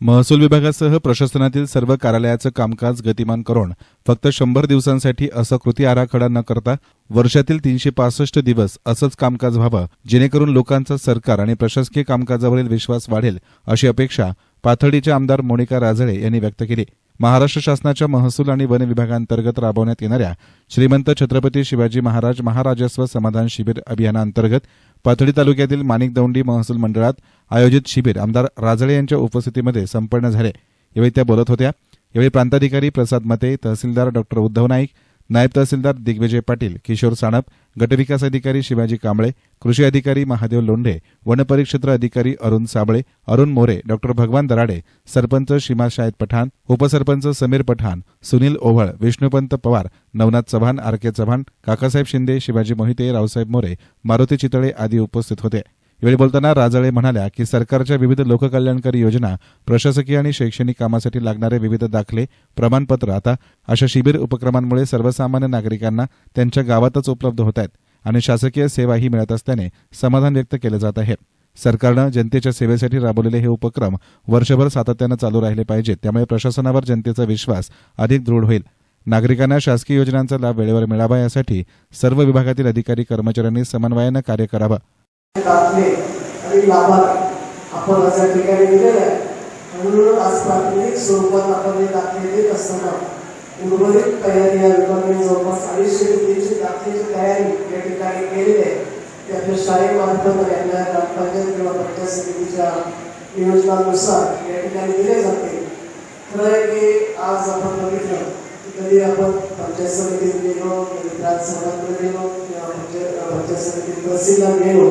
महसूल विभागासह प्रशासनातील सर्व कार्यालयाचं कामकाज गतिमान करून फक्त शंभर दिवसांसाठी असं कृती आराखडा न करता वर्षातील तीनशे पासष्ट दिवस असंच कामकाज व्हावं जेणेकरून लोकांचा सरकार आणि प्रशासकीय कामकाजावरील विश्वास वाढेल अशी अपेक्षा पाथर्डीचे आमदार मोनिका राजळे यांनी व्यक्त केली. महाराष्ट्र शासनाच्या महसूल आणि वन विभागांतर्गत राबवण्यात येणाऱ्या श्रीमंत छत्रपती शिवाजी महाराज महाराजस्व समाधान शिबिर अभियानांतर्गत पाथडी तालुक्यातील माणिकदौंडी महसूल मंडळात आयोजित शिबिर आमदार राजळे यांच्या उपस्थितीमध्ये संपन्न झाले. यावेळी त्या बोलत होत्या. यावेळी प्रांताधिकारी प्रसाद मते तहसीलदार डॉक्टर उद्धव नाईक नायब तहसीलदार दिग्विजय पाटील किशोर साणप गटविकास अधिकारी शिवाजी कांबळे कृषी अधिकारी महादेव लोंढे वनपरिक्षेत्र अधिकारी अरुण साबळे अरुण मोरे डॉक्टर भगवान दराडे सरपंच शिमा शायद पठाण उपसरपंच समीर पठाण सुनील ओव्हळ विष्णुपंत पवार नवनाथ चव्हाण आर के चव्हाण काकासाहेब शिंदे शिवाजी मोहिते रावसाहेब मोरे मारुती चितळे आदी उपस्थित होते. यावेळी बोलताना राजळे म्हणाल्या की सरकारच्या विविध लोककल्याणकारी योजना प्रशासकीय आणि शैक्षणिक कामासाठी लागणारे विविध दाखले प्रमाणपत्र आता अशा शिबिर उपक्रमांमुळे सर्वसामान्य नागरिकांना त्यांच्या गावातच उपलब्ध होत आहेत आणि शासकीय सेवाही मिळत असल्याने समाधान व्यक्त केलं जात आहे. सरकारनं जनतेच्या सेवेसाठी राबवलेले हे उपक्रम वर्षभर सातत्यानं चालू राहिले पाहिजेत त्यामुळे प्रशासनावर जनतेचा विश्वास अधिक दृढ होईल. नागरिकांना शासकीय योजनांचा लाभ वेळेवर मिळावा यासाठी सर्व विभागातील अधिकारी कर्मचाऱ्यांनी समन्वयानं कार्य करावं. दाखले. आणि लाभार्थी आपण अशा ठिकाणी दिलेले आहे. म्हणून आज प्राथमिक स्वरूपात आपण हे दाखले देत असताना उर्वरित तयारी या विभागाने जवळपास अडीचशे कोटीची दाखलेची तयारी या ठिकाणी केलेली आहे. ते आपल्या शाळेमार्फत यांना ग्रामपंचायत किंवा पंचायत समितीच्या नियोजनानुसार या ठिकाणी दिले जाते. खरं आहे की आज आपण बघितलं की कधी आपण पंचायत समितीत गेलो कधी ग्रामसभामध्ये गेलो किंवा पंचायत पंचायत समितीत तहसीलला गेलो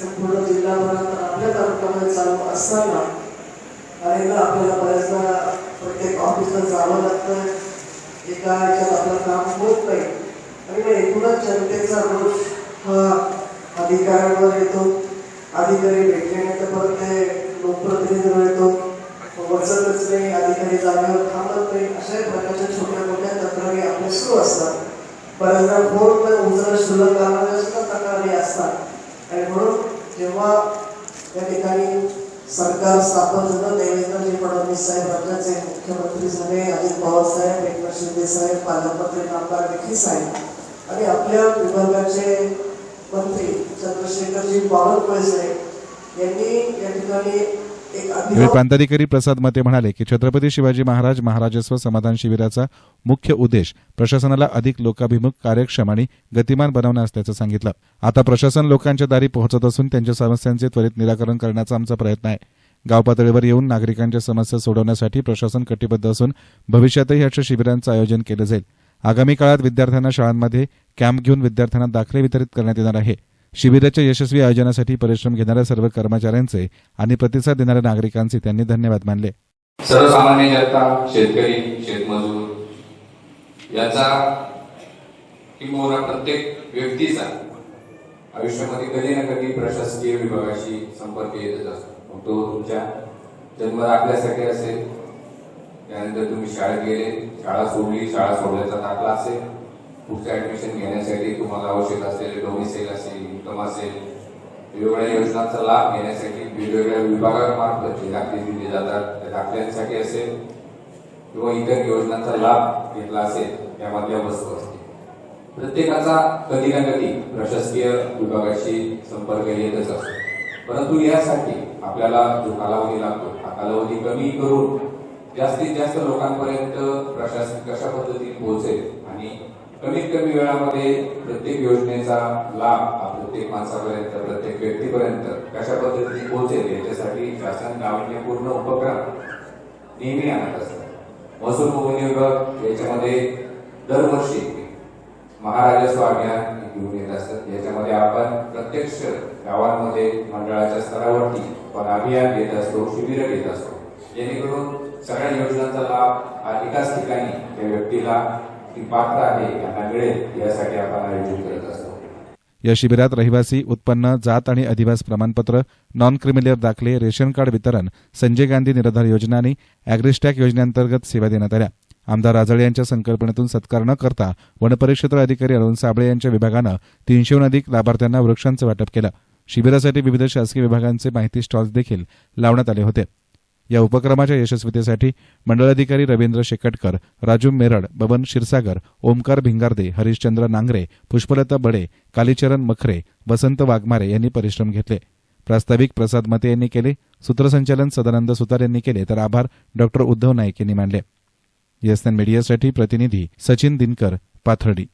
संपूर्ण जिल्हाभरात आपल्या तालुक्यामध्ये चालू असताना अनेकदा आपल्याला बऱ्याचदा प्रत्येक ऑफिसला जावं लागतं एका याच्यात आपलं काम होत नाही. आणि मग एकूणच जनतेचा रोष हा अधिकाऱ्यांवर येतो. अधिकारी भेटल्यानंतर परत ते लोकप्रतिनिधीवर येतो. वचतच नाही अधिकारी जागेवर थांबत नाही. अशा प्रकारच्या छोट्या मोठ्या तक्रारी आपल्या सुरू असतात. बऱ्याचदा फोन उचल शुल्क शुल्लक लावणाऱ्या सुद्धा तक्रारी असतात. आणि म्हणून जेव्हा त्या ठिकाणी सरकार स्थापन झालं. देवेंद्रजी फडणवीस साहेब राज्याचे मुख्यमंत्री झाले. अजित पवार साहेब एकनाथ शिंदे साहेब पालकमंत्री नामदार देखील साहेब आणि आपल्या विभागाचे मंत्री चंद्रशेखरजी बावनकुळे साहेब यांनी या ठिकाणी प्रांताधिकारी प्रसाद मते म्हणाले की छत्रपती शिवाजी महाराज महाराजस्व समाधान शिबिराचा मुख्य उद्देश प्रशासनाला अधिक लोकाभिमुख कार्यक्षम आणि गतिमान बनवणं असल्याचं सांगितलं. आता प्रशासन लोकांच्या दारी पोहोचत असून त्यांच्या समस्यांचे त्वरित निराकरण करण्याचा आमचा प्रयत्न आहे. गाव पातळीवर येऊन नागरिकांच्या समस्या सोडवण्यासाठी प्रशासन कटिबद्ध असून भविष्यातही अशा शिबिरांचं आयोजन केलं जाईल. आगामी काळात विद्यार्थ्यांना शाळांमध्ये कॅम्प घेऊन विद्यार्थ्यांना दाखले वितरित करण्यात येणार आहे. शिबिराच्या यशस्वी आयोजनासाठी परिश्रम घेणाऱ्या सर्व कर्मचाऱ्यांचे आणि प्रतिसाद देणाऱ्या नागरिकांचे त्यांनी धन्यवाद मानले. सर्वसामान्य जनता शेतकरी शेतमजूर याचा किंबहुना प्रत्येक व्यक्तीचा आयुष्यामध्ये कधी ना कधी प्रशासकीय विभागाशी संपर्क येतच असतो. मग तो तुमच्या जन्म दाखल्यासाठी असेल. त्यानंतर तुम्ही शाळेत गेले शाळा सोडली शाळा सोडल्याचा दाखला असेल. पुढचं ऍडमिशन घेण्यासाठी तुम्हाला आवश्यक असलेले डोमिसेल असेल इन्कम असेल वेगवेगळ्या योजनांचा लाभ घेण्यासाठी वेगवेगळ्या विभागामार्फत जे दाखले दिले जातात त्या दाखल्यांसाठी असेल किंवा इतर योजनांचा लाभ घेतला असेल यामधल्या वस्तू असतील प्रत्येकाचा कधी ना कधी प्रशासकीय विभागाशी संपर्क येतच असतो. परंतु यासाठी आपल्याला जो कालावधी लागतो हा कालावधी कमी करून जास्तीत जास्त लोकांपर्यंत प्रशासन कशा पद्धतीने पोहोचेल आणि कमीत कमी वेळामध्ये प्रत्येक योजनेचा लाभ हा प्रत्येक माणसापर्यंत प्रत्येक व्यक्तीपर्यंत कशा पद्धतीने पोहोचेल याच्यासाठी शासन नाविन्यपूर्ण उपक्रम नेहमी आणत असतात महसूल भूमी विभाग याच्यामध्ये दरवर्षी महाराजस्व अभियान घेऊन येत असतात याच्यामध्ये आपण प्रत्यक्ष गावांमध्ये मंडळाच्या स्तरावरती आपण अभियान घेत असतो शिबिर घेत असतो. जेणेकरून सगळ्या योजनांचा लाभ हा एकाच ठिकाणी त्या व्यक्तीला ती पात्र आहे त्यांना मिळेल यासाठी आपण आयोजित करत असतो. या शिबिरात रहिवासी उत्पन्न जात आणि अधिवास प्रमाणपत्र नॉन क्रिमिलियर दाखले रेशन कार्ड वितरण संजय गांधी निराधार योजना आणि अॅग्रिस्टॅक योजनेअंतर्गत सेवा देण्यात आल्या. आमदार राजळे यांच्या संकल्पनेतून सत्कार न करता वनपरिक्षेत्र अधिकारी अरुण साबळे यांच्या विभागानं तीनशेहून अधिक लाभार्थ्यांना वृक्षांचं वाटप केलं. शिबिरासाठी विविध शासकीय विभागांचे माहिती स्टॉल्स देखील लावण्यात आले होते. या उपक्रमाच्या यशस्वीतेसाठी मंडळाधिकारी रवींद्र शेकटकर राजू मेरड बबन क्षीरसागर ओमकार भिंगारदे हरिश्चंद्र नांगरे पुष्पलता बडे कालीचरण मखरे वसंत वाघमारे यांनी परिश्रम घेतले. प्रास्ताविक प्रसाद मते यांनी केले सूत्रसंचालन सदानंद सुतार यांनी केले तर आभार डॉक्टर उद्धव नाईक यांनी मानले. येसनॅन मीडियासाठी प्रतिनिधी सचिन दिनकर पाथर्डी.